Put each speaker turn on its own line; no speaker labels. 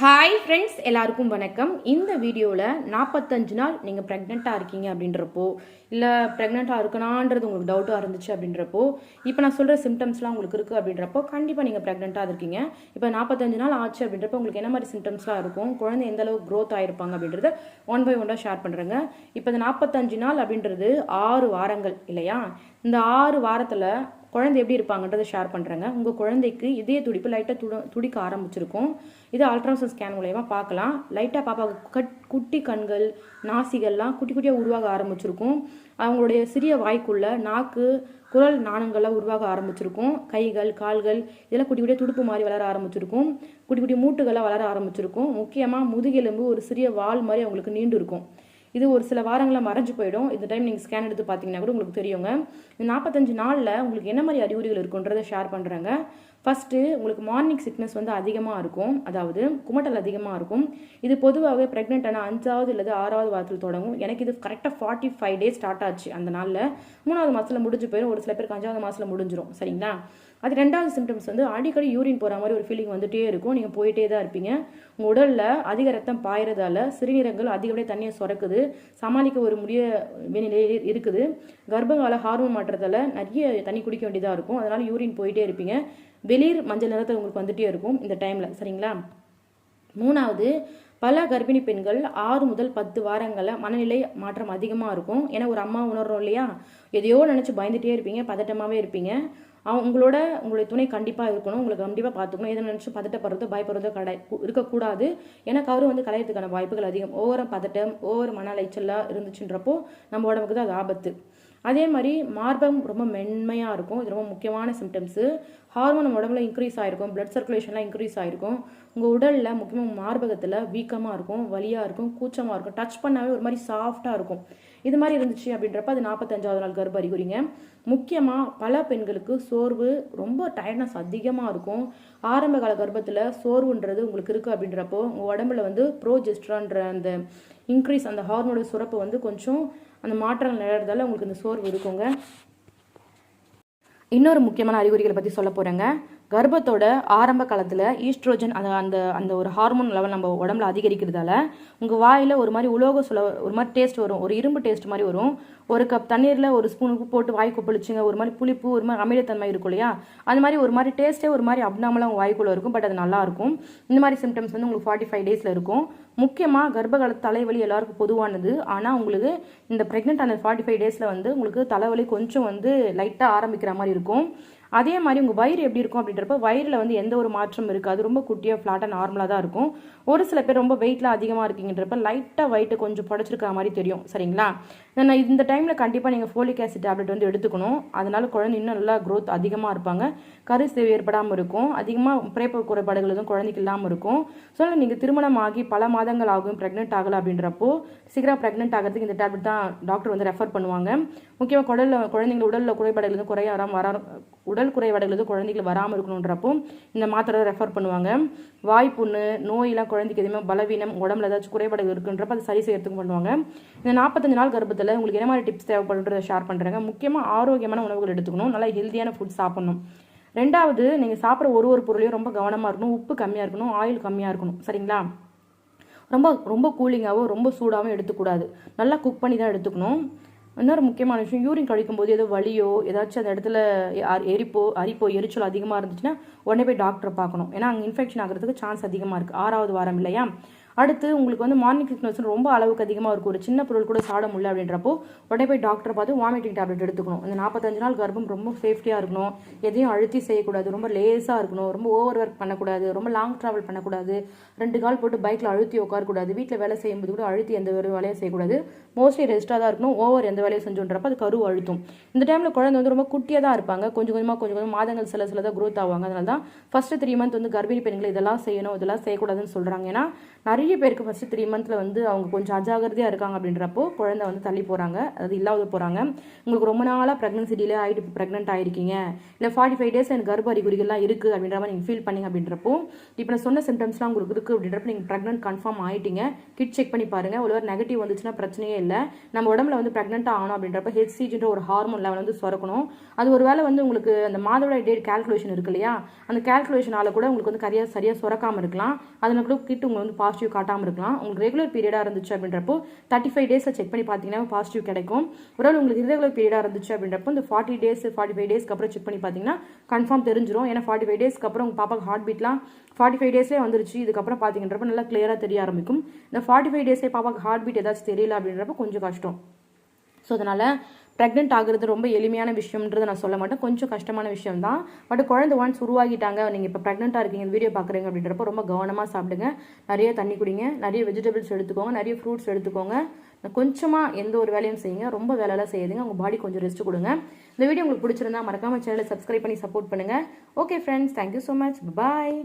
Hi friends எல்லாருக்கும் வணக்கம். இந்த வீடியோவில் நாற்பத்தஞ்சு நாள் நீங்கள் ப்ரெக்னெண்ட்டாக இருக்கீங்க அப்படின்றப்போ இல்லை ப்ரெக்னெண்ட்டாக இருக்கணான்றது உங்களுக்கு டவுட்டாக இருந்துச்சு அப்படின்றப்போ இப்போ நான் சொல்கிற சிம்டம்ஸ்லாம் உங்களுக்கு இருக்குது அப்படின்றப்போ கண்டிப்பாக நீங்கள் ப்ரெக்னெண்ட்டாக இருக்கீங்க. இப்போ நாற்பத்தஞ்சு நாள் ஆச்சு அப்படின்றப்போ உங்களுக்கு என்ன மாதிரி சிம்டம்ஸ்லாம் இருக்கும் குழந்தை எந்த அளவுக்கு க்ரோத் ஆகிருப்பாங்க அப்படின்றத ஒன் பை ஒன்னாக ஷேர் பண்ணுறேங்க இப்போ இந்த நாற்பத்தஞ்சு நாள் அப்படின்றது ஆறு வாரங்கள் இல்லையா? இந்த ஆறு வாரத்தில் குழந்தை எப்படி இருப்பாங்கன்றதை ஷேர் பண்ணுறேங்க உங்கள் குழந்தைக்கு இதய துடிப்பு லைட்டாக துட துடிக்க ஆரம்பிச்சிருக்கும். இது அல்ட்ராசவுண்ட் ஸ்கேன் மூலயமா பார்க்கலாம். லைட்டாக பாப்பாவுக்கு கட் குட்டி கண்கள் நாசிகள்லாம் குட்டி குட்டியாக உருவாக ஆரம்பிச்சிருக்கும். அவங்களுடைய சிறிய வாய்க்குள்ள நாக்கு குரல் நாணங்கள்லாம் உருவாக ஆரம்பிச்சிருக்கும். கைகள் கால்கள் இதெல்லாம் குட்டி குட்டியாக துடுப்பு மாதிரி வளர ஆரம்பிச்சிருக்கும். குட்டி குட்டி மூட்டுகள்லாம் வளர ஆரம்பிச்சிருக்கும். முக்கியமாக முதுகெலும்பு ஒரு சிறிய வால் மாதிரி அவங்களுக்கு நீண்டு இருக்கும். இது ஒரு சில வாரங்களில் மறைஞ்சு போயிடும். இந்த டைம் நீங்கள் ஸ்கேன் எடுத்து பார்த்தீங்கன்னா கூட உங்களுக்கு தெரியுங்க. இந்த நாற்பத்தஞ்சு நாளில் உங்களுக்கு என்ன மாதிரி அறிகுறிகள் இருக்குன்றதை ஷேர் பண்ணுறாங்க ஃபஸ்ட்டு உங்களுக்கு மார்னிங் சிக்னஸ் வந்து அதிகமாக இருக்கும். அதாவது குமட்டல் அதிகமாக இருக்கும். இது பொதுவாகவே ப்ரெக்னென்ட் ஆனால் அஞ்சாவது இல்லது ஆறாவது வாரத்தில் தொடங்கும். எனக்கு இது கரெக்டாக ஃபார்ட்டி ஃபைவ் டேஸ் ஸ்டார்ட் ஆச்சு அந்த நாளில். மூணாவது மாதத்தில் முடிஞ்சு போயிடும் ஒரு சில பேருக்கு அஞ்சாவது மாதத்தில் முடிஞ்சிடும் சரிங்களா? அது ரெண்டாவது சிம்டம்ஸ் வந்து அடிக்கடி யூரின் போகிற மாதிரி ஒரு ஃபீலிங் வந்துகிட்டே இருக்கும். நீங்கள் போயிட்டே தான் இருப்பீங்க. உங்கள் உடலில் அதிக ரத்தம் பாயறதால சிறுநீரகங்கள் அதிகப்படியாக தண்ணியை சுரக்குது. சமாளிக்க ஒரு முடிய நிலை இருக்குது. கர்ப்பகால ஹார்மோன் மாற்றத்தால் நிறைய தண்ணி குடிக்க வேண்டியதாக இருக்கும். அதனால் யூரின் போயிட்டே இருப்பீங்க. வெளிர் மஞ்சள் நிறத்தில் உங்களுக்கு வந்துகிட்டே இருக்கும் இந்த டைமில் சரிங்களா? மூணாவது பல கர்ப்பிணி பெண்கள் ஆறு முதல் பத்து வாரங்களில் மனநிலை மாற்றம் அதிகமாக இருக்கும். ஏன்னா ஒரு அம்மா உணர்றோம் இல்லையா? எதையோ நினச்சி பயந்துகிட்டே இருப்பீங்க பதட்டமாகவே இருப்பீங்க. அவங்க உங்களோட உங்களுடைய துணை கண்டிப்பாக இருக்கணும். உங்களுக்கு கண்டிப்பாக பார்த்துக்கணும். எதை நினச்சி பதட்டப்படுறதோ பயப்படுறதோ கடை இருக்கக்கூடாது. ஏன்னா கரு வந்து கலையிறதுக்கான வாய்ப்புகள் அதிகம். ஒவ்வொரு பதட்டம் ஒவ்வொரு மன அலைச்சலாக இருந்துச்சுன்றப்போ நம்ம உடம்புக்கு தான் அது ஆபத்து. அதே மாதிரி மார்பகம் ரொம்ப மென்மையாக இருக்கும். இது ரொம்ப முக்கியமான சிம்டம்ஸு ஹார்மோன் உடம்புல இன்க்ரீஸ் ஆகிருக்கும் பிளட் சர்க்குலேஷன்லாம் இன்க்ரீஸ் ஆகிருக்கும் உங்கள் உடலில் முக்கியமாக மார்பகத்தில் வீக்கமாக இருக்கும் வலியாக இருக்கும் கூச்சமாக இருக்கும் டச் பண்ணாவே ஒரு மாதிரி சாஃப்டாக இருக்கும். இது மாதிரி இருந்துச்சு அப்படின்றப்ப அது நாற்பத்தஞ்சாவது நாள் கர்ப்ப அறிகுறிங்க. முக்கியமாக பல பெண்களுக்கு சோர்வு ரொம்ப டயர்ட்னஸ் அதிகமாக இருக்கும். ஆரம்ப கால கர்ப்பத்தில் சோர்வுன்றது உங்களுக்கு இருக்குது அப்படின்றப்போ உங்கள் உடம்புல வந்து ப்ரோஜெஸ்ட்ரான்ற அந்த இன்க்ரீஸ் அந்த ஹார்மோனோட சுரப்பு வந்து கொஞ்சம் அந்த மாற்றங்கள் நிகழ்றதால உங்களுக்கு இந்த சோர்வு இருக்குங்க. இன்னொரு முக்கியமான அறிகுறிகளை பற்றி சொல்ல போகிறேங்க கர்ப்பத்தோட ஆரம்ப காலத்தில் ஈஸ்ட்ரோஜன் அந்த அந்த அந்த ஒரு ஹார்மோன் லெவல் நம்ம உடம்புல அதிகரிக்கிறதால உங்கள் வாயில் ஒரு மாதிரி உலோக சுல ஒரு மாதிரி டேஸ்ட் வரும். ஒரு இரும்பு டேஸ்ட் மாதிரி வரும். ஒரு கப் தண்ணீரில் ஒரு ஸ்பூன் உப்பு போட்டு வாய் கொப்பளிச்சுங்க. ஒரு மாதிரி புளிப்பு ஒரு மாதிரி அமிலத்தன்மை இருக்கும் இல்லையா? அந்த மாதிரி ஒரு மாதிரி டேஸ்ட்டே ஒரு மாதிரி அப்னாமலாக உங்கள் வாய்க்குள்ளே இருக்கும். பட் அது நல்லாயிருக்கும் இந்த மாதிரி சிம்டம்ஸ் வந்து உங்களுக்கு ஃபார்ட்டி ஃபைவ் டேஸில் இருக்கும். முக்கியமாக கர்ப்பகால தலைவலி எல்லாருக்கும் பொதுவானது. ஆனால் உங்களுக்கு இந்த ப்ரெக்னென்ட் அந்த ஃபார்ட்டி ஃபைவ் டேஸில் வந்து உங்களுக்கு தலைவலி கொஞ்சம் வந்து லைட்டாக ஆரம்பிக்கிற மாதிரி இருக்கும். அதே மாதிரி உங்கள் வயிறு எப்படி இருக்கும் அப்படின்றப்ப வயிறில் வந்து எந்த ஒரு மாற்றம் இருக்காது ரொம்ப குட்டியாக ஃப்ளாட்டாக நார்மலாக தான் இருக்கும். ஒரு சில பேர் ரொம்ப வெயிட்லாம் அதிகமாக இருக்கீங்கன்றப்ப லைட்டாக வயிற்று கொஞ்சம் புடச்சிருக்கிற மாதிரி தெரியும். சரிங்களா? நான் இந்த டைமில் கண்டிப்பாக நீங்கள் ஃபோலிக் ஆசிட் டேப்லெட் வந்து எடுத்துக்கணும். அதனால் குழந்தை இன்னும் நல்லா க்ரோத் அதிகமாக இருப்பாங்க. கரு சேவை ஏற்படாமல் இருக்கும். அதிகமாக பிறப்பு குறைபாடுகள் எதுவும் குழந்தைக்கு இல்லாமல் இருக்கும். ஸோ நீங்கள் திருமணம் ஆகி பல மாதங்கள் ஆகும் ப்ரெக்னென்ட் ஆகலை அப்படின்றப்போ சீக்கிரம் ப்ரெக்னென்ட் ஆகிறதுக்கு இந்த டேப்லெட் தான் டாக்டர் வந்து ரெஃபர் பண்ணுவாங்க. முக்கியமாக குடலில் குழந்தைங்க உடலில் குறைபாடுகள் எதுவும் குறைய வராமல் வர உடல் குறைபாடுகள் எதுவும் குழந்தைகள் வராமல் இருக்கணுன்றப்போ இந்த மாத்திரை ரெஃபர் பண்ணுவாங்க. வாய்ப்புண்ணு நோயெல்லாம் குழந்தைக்கு எதுவுமே பலவீனம் உடம்புல ஏதாச்சும் குறைபாடுகள் இருக்குன்றப்ப அதை சரி செய்யறதுக்கு பண்ணுவாங்க. இந்த நாற்பத்தஞ்சு நாள் கர்ப்பத்தில் உங்களுக்கு என்ன மாதிரி டிப்ஸ் தேவைப்படுன்றதை ஷேர் பண்ணுறேங்க முக்கியமாக ஆரோக்கியமான உணவுகள் எடுத்துக்கணும். நல்லா ஹெல்த்தியான ஃபுட் சாப்பிடணும். ரெண்டாவது நீங்கள் சாப்பிட்ற ஒரு ஒரு பொருளையும் ரொம்ப கவனமாக இருக்கணும். உப்பு கம்மியாக இருக்கணும் ஆயில் கம்மியாக இருக்கணும். சரிங்களா? ரொம்ப ரொம்ப கூலிங்காகவும் ரொம்ப சூடாகவும் எடுத்துக்கூடாது. நல்லா குக் பண்ணி தான் எடுத்துக்கணும். இன்னொரு முக்கியமான விஷயம் யூரின் கழிக்கும்போது ஏதோ வலியோ ஏதாச்சும் அந்த இடத்துல எரிப்போ அரிப்போ எரிச்சல் அதிகமாக இருந்துச்சுன்னா உடனே போய் டாக்டரை பார்க்கணும். ஏன்னா அங்கே இன்ஃபெக்ஷன் ஆகிறதுக்கு சான்ஸ் அதிகமாக இருக்குது ஆறாவது வாரம் இல்லையா? அடுத்து உங்களுக்கு வந்து மார்னிங் சிக்னஸ் ரொம்ப அளவுக்கு அதிகமாக இருக்கும். ஒரு சின்ன பொருள் கூட சாட முடியல அப்படின்றப்போ உடனே போய் டாக்டரை பார்த்து வாமிட்டிங் டேப்லெட் எடுத்துக்கணும். இந்த நாற்பத்தஞ்சு நாள் கர்ப்பம் ரொம்ப சேஃப்டியாக இருக்கணும். எதையும் அழுத்தி செய்யக்கூடாது. ரொம்ப லேஸாக இருக்கணும். ரொம்ப ஓவர் ஒர்க் பண்ணக்கூடாது. ரொம்ப லாங் ட்ராவல் பண்ணக்கூடாது. ரெண்டு கால் போட்டு பைக்கில் அழுத்தி உட்காரக்கூடாது. வீட்டில் வேலை செய்யும்போது கூட அழுத்தி எந்த ஒரு வேலையும் செய்யக்கூடாது. மோஸ்ட்லி ரெஸ்ட்டாக தான் இருக்கணும். ஓவர் எந்த வேலையும் செஞ்சுன்றப்ப அது கரு அழுத்தும். இந்த டைமில் குழந்தை வந்து ரொம்ப குட்டியாக தான் இருப்பாங்க. கொஞ்சம் கொஞ்சமாக கொஞ்சம் கொஞ்சம் மாதங்கள் சில சில தான் க்ரோத் ஆவாங்க. அதனால தான் ஃபஸ்ட்டு த்ரீ மந்த் வந்து கர்ப்பிணி பெண்கள் இதெல்லாம் செய்யணும் இதெல்லாம் செய்யக்கூடாதுன்னு சொல்கிறாங்க ஏன்னா நிறைய நிறைய பேருக்கு ஃபஸ்ட்டு த்ரீ மந்த்தில் வந்து அவங்க கொஞ்சம் அஜாகிரதையாக இருக்காங்க அப்படின்றப்போ குழந்தை வந்து தள்ளி போகிறாங்க அதாவது இல்லாத போகிறாங்க உங்களுக்கு ரொம்ப நாளாக ப்ரெக்னன்சி டிலே ஆகிட்டு இப்போ ப்ரெக்னென்ட் ஆகிருக்கீங்க இல்லை ஃபார்ட்டி ஃபைவ் டேஸ் எனக்கு கர்ப்ப அறிகுறிகள்லாம் இருக்குது அப்படின்ற மாதிரி நீங்கள் ஃபீல் பண்ணிங்க அப்படின்றப்போ இப்போ நான் சொன்ன சிம்டம்ஸ்லாம் உங்களுக்கு இருக்குது அப்படின்றப்ப நீங்கள் ப்ரெக்னென்ட் கன்ஃபார்ம் ஆகிட்டீங்க கிட் செக் பண்ணி பாருங்கள் ஒரு நெகட்டிவ் வந்துச்சுன்னா பிரச்சனையே இல்லை. நம்ம உடம்புல வந்து ப்ரெக்னென்ட் ஆகணும் அப்படின்றப்ப ஹெச்சிஜின்ற ஒரு ஹார்மோன் லெவல் வந்து சுரக்கணும். அது ஒரு வேளை வந்து உங்களுக்கு அந்த மாதவிடாய் டேட் கால்குலேஷன் இருக்கு இல்லையா? அந்த கால்குலேஷனால கூட உங்களுக்கு வந்து சரியாக சரியாக சுரக்காமல் இருக்கலாம். அதனால் கூட கிட் உங்களுக்கு வந்து பாசிட்டிவ் காட்டாமல் இருக்கலாம். உங்களுக்கு ரெகுலர் பீரியடாக இருந்துச்சு அப்படின்றப்போ தேர்ட்டி ஃபைவ் டேஸில் செக் பண்ணி பார்த்தீங்கன்னா பாசிட்டிவ் கிடைக்கும். ஒரு உங்களுக்கு irregular பீரியடாக இருந்துச்சு அப்படின்றப்போ இந்த ஃபார்ட்டி டேஸ் ஃபார்ட்டி ஃபைவ் டேஸ்க்கு அப்புறம் செக் பண்ணி பார்த்தீங்கன்னா கன்ஃபார்ம் தெரிஞ்சிரும். ஏன்னா ஃபார்ட்டி ஃபைவ் டேஸ்க்கு அப்புறம் உங்கள் பாப்பாக்கு ஹார்ட் பீட்லாம் ஃபார்ட்டி ஃபைவ் டேஸ்லேயே வந்துருச்சு. இதுக்கப்புறம் பார்த்தீங்கன்றப்ப நல்லா கிளியராக தெரிய ஆரம்பிக்கும். இந்த ஃபார்ட்டி ஃபைவ் டேஸ்லேயே பாப்பாக்கு ஹார்ட் பீட் ஏதாச்சும் தெரியல அப்படின்றப்ப கொஞ்சம் கஷ்டம். ஸோ அதனால் ப்ரெக்னென்ட் ஆகிறது ரொம்ப எளிமையான விஷயம்ன்றதை நான் சொல்ல மாட்டேன். கொஞ்சம் கஷ்டமான விஷயம் தான் பட் குழந்தை ஒன்ஸ் உருவாகிட்டாங்க நீங்கள் இப்போ ப்ரெக்னெண்ட்டாக இருக்கீங்க இந்த வீடியோ பார்க்குறீங்க அப்படின்றப்ப ரொம்ப கவனமாக சாப்பிடுங்க. நிறைய தண்ணி குடிங்க நிறைய வெஜிடபிள்ஸ் எடுத்துக்கோங்க நிறைய ஃப்ரூட்ஸ் எடுத்துக்கோங்க. கொஞ்சமாக எந்த ஒரு வேலையும் செய்யுங்க ரொம்ப வேலையெல்லாம் செய்யுதுங்க. உங்கள் பாடி கொஞ்சம் ரெஸ்ட் கொடுங்க. இந்த வீடியோ உங்களுக்கு பிடிச்சிருந்தா மறக்காமல் சேனலை சப்ஸ்கிரைப் பண்ணி சப்போர்ட் பண்ணுங்கள் okay friends thank you so much bye